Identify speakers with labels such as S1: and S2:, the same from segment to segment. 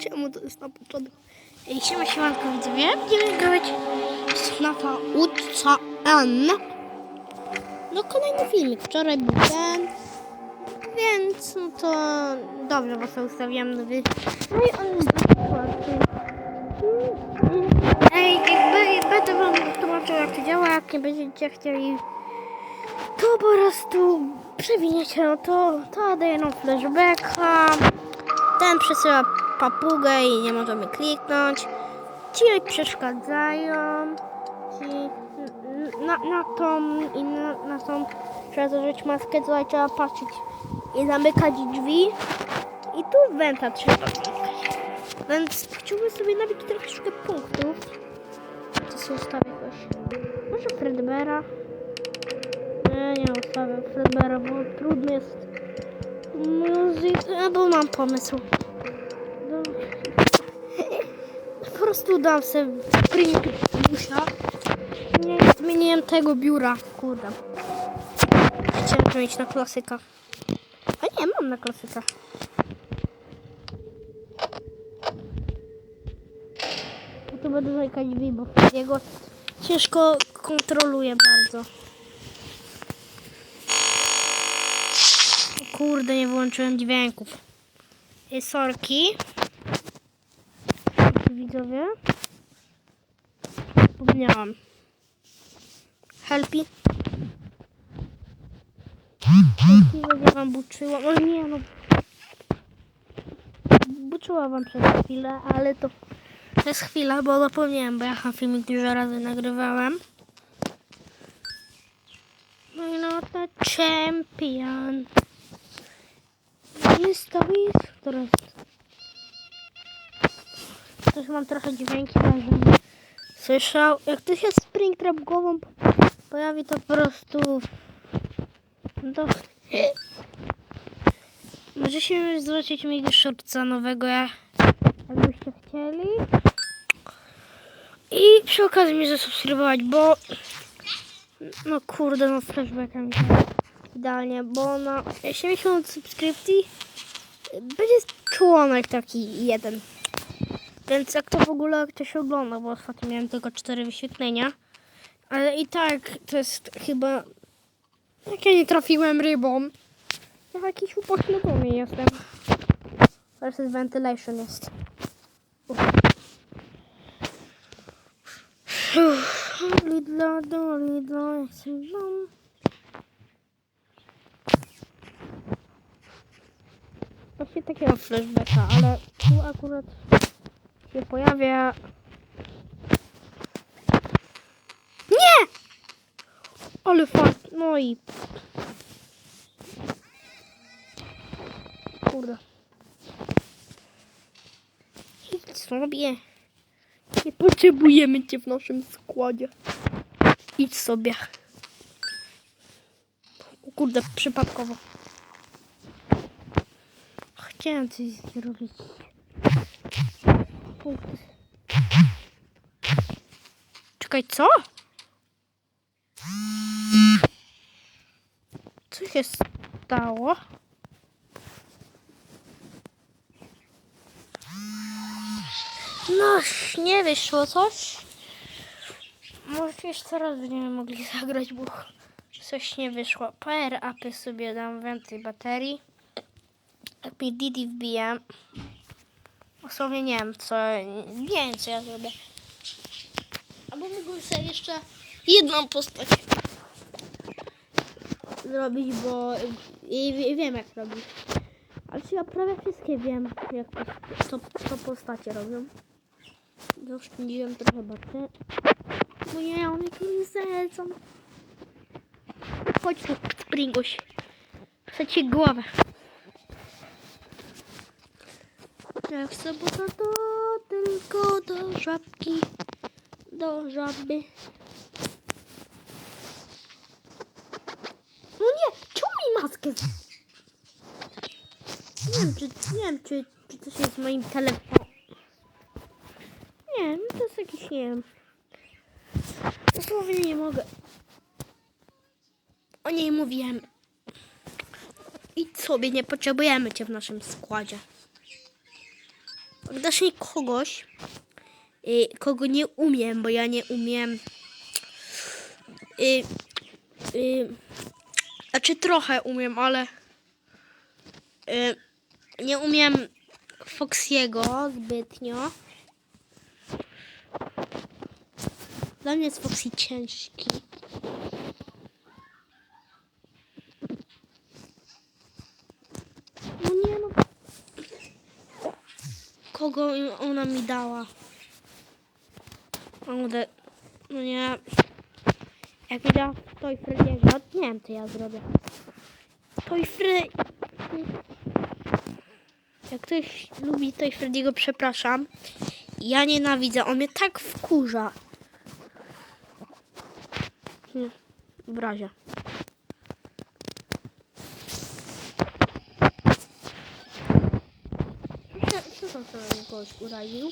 S1: Czemu to jest na początku? Ej, siema, siemanko widzowie. Będziemy grać FNAFa UCN. No kolejny filmik. Wczoraj był ten. Więc no to dobrze, bo sobie ustawiłem nowy. No i on jest bardzo łatwy. Ej, jakby będę wam tłumaczył jak to działa, jak nie będziecie chcieli to po prostu przewiniecie, no to, to daje nam flashbacka. Ten przesyła papugę i nie możemy kliknąć. Ci przeszkadzają. Ci na, na tą i na, na tą trzeba założyć maskę, tutaj trzeba patrzeć i zamykać drzwi. I tu wenta trzeba zamykać. Więc chciałbym sobie nabić troszeczkę punktów. Co sobie ustawię. Może Fredbeara. Nie, nie ustawię Fredbeara, bo trudny jest. Muzyk, albo mam pomysł. No. Po prostu dam sobie print busia. Nie zmieniłem tego biura, kurde. Chciałem to mieć na klasyka. A nie, mam na klasyka. Tu będę zamykać drzwi, bo jego ciężko kontroluję bardzo. Kurde, nie wyłączyłem dźwięków. Ej, Sorki. Widzowie. Zapomniałam. Helpi. Helpi, będzie wam buczyła. O nie, no. Buczyła wam przez chwilę, ale to jest chwila, bo zapomniałem, bo ja filmik dużo razy nagrywałem. No i no to champion. Jest to jest, jest. Też mam trochę dźwięki, żebym słyszał. Jak tu się Springtrap głową pojawi, to po prostu... No to... Możecie zobaczyć mojego shortca nowego, jak- jakbyście chcieli. I przy okazji mnie zasubskrybować, bo... No kurde, no flashbacka mi się idealnie, bo na 70 subskrypcji będzie członek taki jeden. Więc jak to w ogóle ktoś ogląda, bo ostatnio miałem tylko 4 wyświetlenia. Ale i tak to jest chyba... Jak ja nie trafiłem rybą. Ja jakiś upośledzony jestem. Versus ventilation jest. Uff. Uff, Lidla do Lidla, jak Właśnie takiego flashbacka, ale tu akurat się pojawia... Nie! Ale fakt, no i... Kurde. Idź sobie. Nie potrzebujemy cię w naszym składzie. Idź sobie. O kurde, przypadkowo. Chciałem coś zrobić. Czekaj, co? Co się stało? No, nie wyszło coś. Może jeszcze raz będziemy mogli zagrać, bo coś nie wyszło. Power upy sobie dam więcej baterii. Jak mi Didi wbije. Dosłownie nie wiem co, nie wiem co ja zrobię. Albo mógłbym sobie jeszcze jedną postać zrobić, bo i, wiem jak robić. Ale ja prawie wszystkie wiem, jak to, to, postacie robią. Zaoszczędziłem trochę baterii. No nie, one tu nie zlecą. Chodź tu, Springuś. Chcę ci głowę. Jak sobota to tylko do żabki, do żaby. No nie, czemu mi maskę? Nie wiem, czy, nie wiem, czy, czy coś jest z moim telefonem. Nie, no to jest jakiś, nie wiem. Dosłownie nie mogę. O niej mówiłem. Idź sobie, nie potrzebujemy cię w naszym składzie. Dasz mi kogoś, y, kogo nie umiem, bo ja nie umiem. Y, y, znaczy trochę umiem, ale y, nie umiem Foxiego zbytnio. Dla mnie jest Foxy ciężki. No nie no. Kogo ona mi dała? Ode... No nie. Jak da Toy Freddy'ego, nie wiem co ja zrobię. Toy Freddy... Jak ktoś lubi Toy Freddy'ego, przepraszam. Ja nienawidzę, on mnie tak wkurza. Nie, w razie. To co kogoś uraził?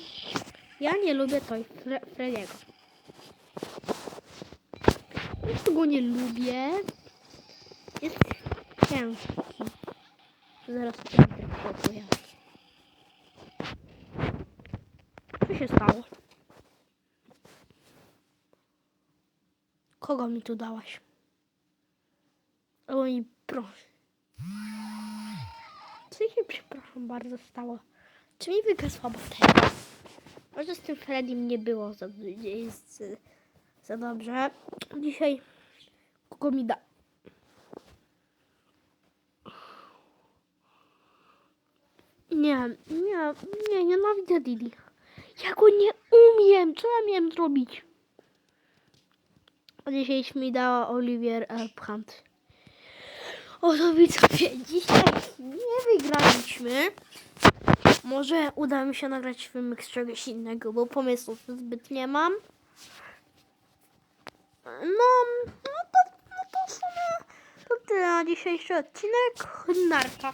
S1: Ja nie lubię Toy Fre Frediego. Ja go nie lubię. Jest ciężki. Zaraz piątek opowiadam. Co się stało? Kogo mi tu dałaś? Oj, proszę. Co się, przepraszam bardzo, stało? Czy mi wygasła bateria? Może z tym Freddym nie było za, jest, y, za dobrze. Dzisiaj kogo mi da? Nie, nie, nie, nienawidzę Didi. Ja go nie umiem. Co ja miałem zrobić? Dzisiaj mi dała Olivier Elbhunt. Oto widzowie, dzisiaj nie wygraliśmy. Może uda mi się nagrać filmik z czegoś innego, bo pomysłów zbyt nie mam. No, no to, no to w sumie to tyle na dzisiejszy odcinek. Narka.